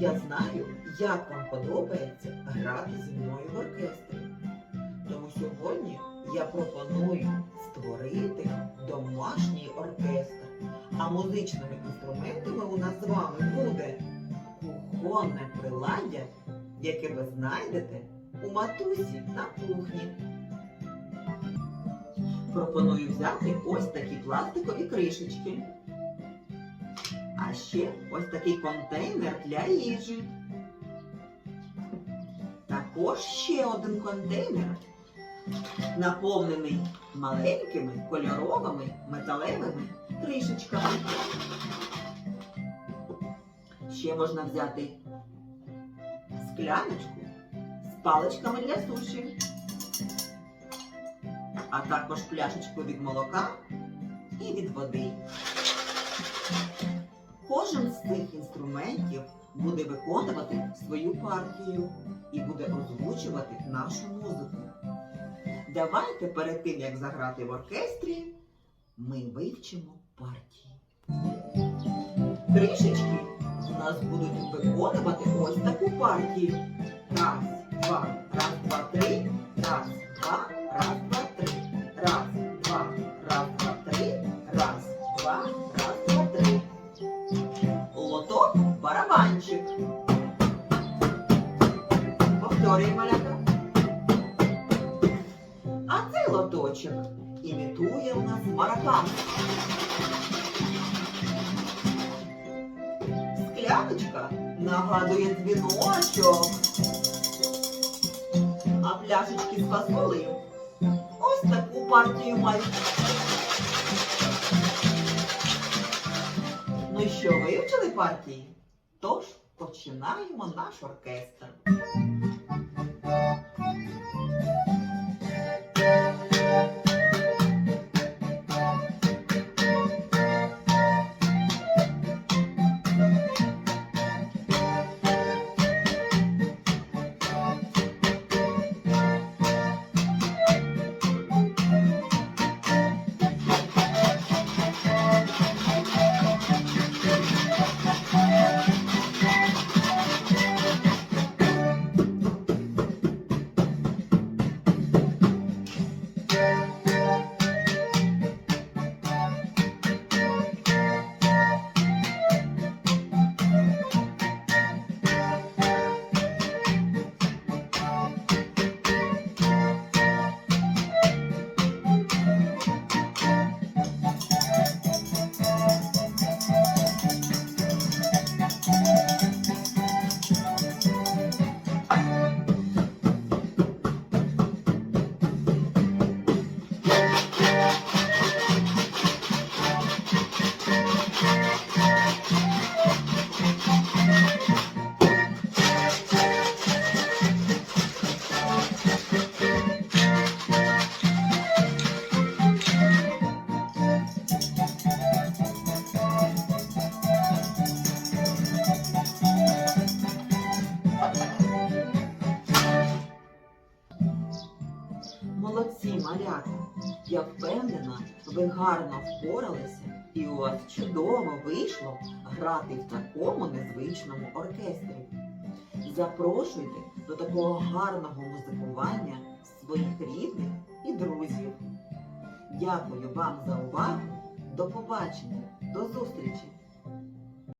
Я знаю, як вам подобається грати зі мною в оркестрі. Тому сьогодні я пропоную створити домашній оркестр. А музичними інструментами у нас з вами буде кухонне приладдя, яке ви знайдете у матусі на кухні. Пропоную взяти ось такі пластикові кришечки. А ще ось такий контейнер для їжі. Також ще один контейнер, наповнений маленькими кольоровими металевими кришечками. Ще можна взяти скляночку з паличками для суші, а також пляшечку від молока і від води. Кожен з цих інструментів буде виконувати свою партію і буде озвучувати нашу музику. Давайте перед тим, як заграти в оркестрі, ми вивчимо партії. Кришечки у нас будуть виконувати ось таку партію. Раз, два, Повторюй малята. А цей лоточок імітує у нас барабан. Скляночка нагадує дзвіночок. А пляшечки з фасолею ось таку партію мають. Ну що, вивчили партії? Тож починаємо наш оркестр. Молодці, малята! Я впевнена, ви гарно впоралися і у вас чудово вийшло грати в такому незвичному оркестрі. Запрошуйте до такого гарного музикування своїх рідних і друзів. Дякую вам за увагу. До побачення, до зустрічі!